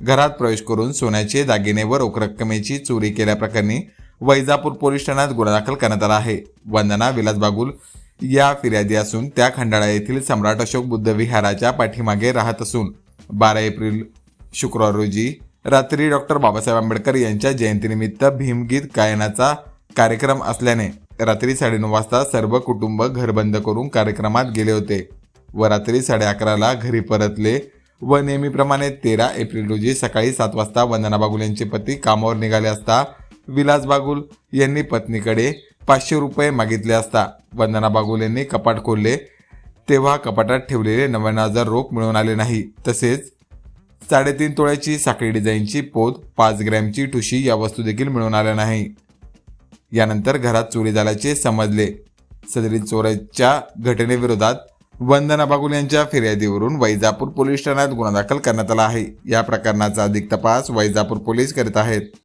घरात प्रवेश करून सोन्याचे दागिने व रोख रक्कमेची चोरी केल्याप्रकरणी वैजापूर पोलीस ठाण्यात गुन्हा दाखल करण्यात आला आहे. वंदना विलास बागुल या फिर्यादी असून त्या खंडाळा येथील सम्राट अशोक बुद्ध विहाराच्या पाठीमागे राहत असून बारा एप्रिल शुक्रवार रोजी रात्री डॉक्टर बाबासाहेब आंबेडकर यांच्या जयंतीनिमित्त भीमगीत गायनाचा कार्यक्रम असल्याने रात्री साडेनऊ वाजता सर्व कुटुंब घरबंद करून कार्यक्रमात गेले होते व रात्री साडे अकराला घरी परतले व नेहमीप्रमाणे तेरा एप्रिल रोजी सकाळी सात वाजता वंदना बागुल यांचे पती कामावर निघाले असता विलास बागुल यांनी पत्नीकडे पाचशे रुपये मागितले असता वंदना बागुल यांनी कपाट खोलले. तेव्हा कपाटात ठेवलेले नव्याण्णव हजार रोख मिळून आले नाही. तसेच साडेतीन तोळ्याची साखळी डिझाईनची पोत पाच ग्रॅमची ठुशी या वस्तू देखील मिळून आल्या नाही. यानंतर घरात चोरी झाल्याचे समजले. सदरील चोराच्या घटनेविरोधात वंदना बागुल यांच्या फिर्यादीवरून वैजापूर पोलीस ठाण्यात गुन्हा दाखल करण्यात आला आहे. या प्रकरणाचा अधिक तपास वैजापूर पोलीस करीत आहेत.